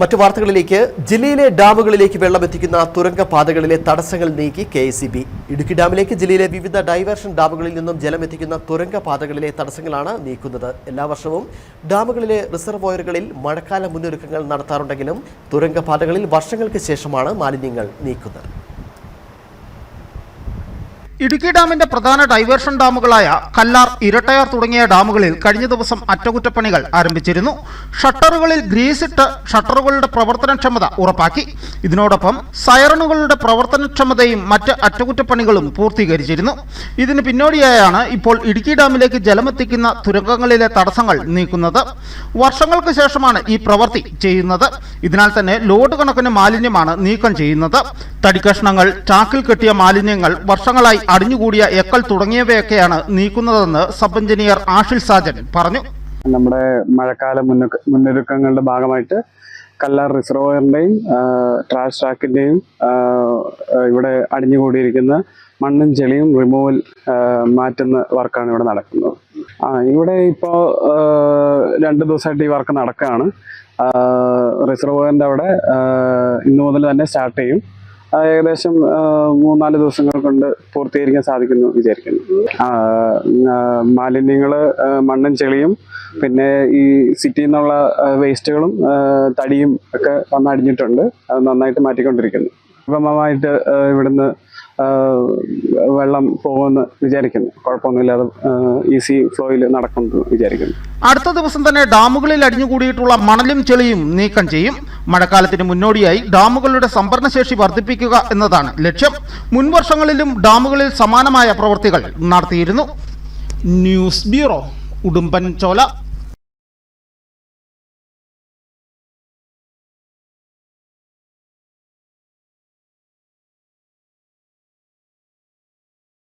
മറ്റു വാർത്തകളിലേക്ക്. ജില്ലയിലെ ഡാമുകളിലേക്ക് വെള്ളമെത്തിക്കുന്ന തുരങ്ക പാതകളിലെ തടസ്സങ്ങൾ നീക്കി കെ ഇടുക്കി ഡാമിലേക്ക് ജില്ലയിലെ വിവിധ ഡൈവേർഷൻ ഡാമുകളിൽ നിന്നും ജലമെത്തിക്കുന്ന തുരങ്ക പാതകളിലെ തടസ്സങ്ങളാണ് നീക്കുന്നത്. എല്ലാ വർഷവും ഡാമുകളിലെ റിസർവോയറുകളിൽ മഴക്കാല മുന്നൊരുക്കങ്ങൾ നടത്താറുണ്ടെങ്കിലും തുരങ്കപാതകളിൽ വർഷങ്ങൾക്ക് ശേഷമാണ് മാലിന്യങ്ങൾ നീക്കുന്നത്. ഇടുക്കി ഡാമിന്റെ പ്രധാന ഡൈവേർഷൻ ഡാമുകളായ കല്ലാർ ഇരട്ടയാർ തുടങ്ങിയ ഡാമുകളിൽ കഴിഞ്ഞ ദിവസം അറ്റകുറ്റപ്പണികൾ ആരംഭിച്ചിരുന്നു. ഷട്ടറുകളിൽ ഗ്രീസിട്ട് ഷട്ടറുകളുടെ പ്രവർത്തനക്ഷമത ഉറപ്പാക്കി. ഇതിനോടൊപ്പം സൈറണുകളുടെ പ്രവർത്തനക്ഷമതയും മറ്റ് അറ്റകുറ്റപ്പണികളും പൂർത്തീകരിച്ചിരുന്നു. ഇതിന് പിന്നോടിയായാണ് ഇപ്പോൾ ഇടുക്കി ഡാമിലേക്ക് ജലമെത്തിക്കുന്ന തുരങ്കങ്ങളിലെ തടസ്സങ്ങൾ നീക്കുന്നത്. വർഷങ്ങൾക്ക് ശേഷമാണ് ഈ പ്രവൃത്തി ചെയ്യുന്നത്. ഇതിനാൽ തന്നെ ലോഡ് കണക്കിന് മാലിന്യമാണ് നീക്കം ചെയ്യുന്നത്. തടിക്കഷ്ണങ്ങൾ ചാക്കിൽ കെട്ടിയ മാലിന്യങ്ങൾ വർഷങ്ങളായി അടിഞ്ഞുകൂടിയ എക്കൽ തുടങ്ങിയവയൊക്കെയാണ് നീക്കുന്നതെന്ന് സബ് എഞ്ചിനീയർ ആഷിൽ സാജൻ പറഞ്ഞു. നമ്മുടെ മഴക്കാല മുന്നൊരുക്കങ്ങളുടെ ഭാഗമായിട്ട് കല്ലാർ റിസർവോയറിന്റെയും ട്രാഷ് ട്രാക്കിന്റെയും ഇവിടെ അടിഞ്ഞുകൂടിയിരിക്കുന്ന മണ്ണും ചെളിയും റിമൂവൽ മാറ്റുന്ന വർക്കാണ് ഇവിടെ നടക്കുന്നത്. ആ ഇവിടെ ഇപ്പോൾ രണ്ട് ദിവസമായിട്ട് ഈ വർക്ക് നടക്കുകയാണ്. റിസർവോയറിന്റെ അവിടെ ഇന്നു മുതൽ തന്നെ സ്റ്റാർട്ട് ചെയ്യും. ഏകദേശം മൂന്നാൽ ദിവസങ്ങൾ കൊണ്ട് പൂർത്തീകരിക്കാൻ സാധിക്കുന്നു വിചാരിക്കുന്നു. മാലിന്യങ്ങൾ മണ്ണും ചെളിയും പിന്നെ ഈ സിറ്റിയിൽ നിന്നുള്ള വേസ്റ്റുകളും തടിയും ഒക്കെ വന്നടിഞ്ഞിട്ടുണ്ട്. അത് നന്നായിട്ട് മാറ്റിക്കൊണ്ടിരിക്കുന്നു. സുഗമമായിട്ട് ഇവിടുന്ന് വെള്ളം പോകുമെന്ന് വിചാരിക്കുന്നു. കുഴപ്പമൊന്നുമില്ലാതെ ഈസി ഫ്ലോയിൽ നടക്കുമെന്ന് വിചാരിക്കുന്നു. അടുത്ത ദിവസം തന്നെ ഡാമുകളിൽ അടിഞ്ഞുകൂടിയിട്ടുള്ള മണലും ചെളിയും നീക്കം ചെയ്യും. മഴക്കാലത്തിന് മുന്നോടിയായി ഡാമുകളുടെ സംഭരണശേഷി വർദ്ധിപ്പിക്കുക എന്നതാണ് ലക്ഷ്യം. മുൻവർഷങ്ങളിലും ഡാമുകളിൽ സമാനമായ പ്രവൃത്തികൾ നടത്തിയിരുന്നു. ന്യൂസ് ബ്യൂറോ ഉടുമ്പൻ ചോല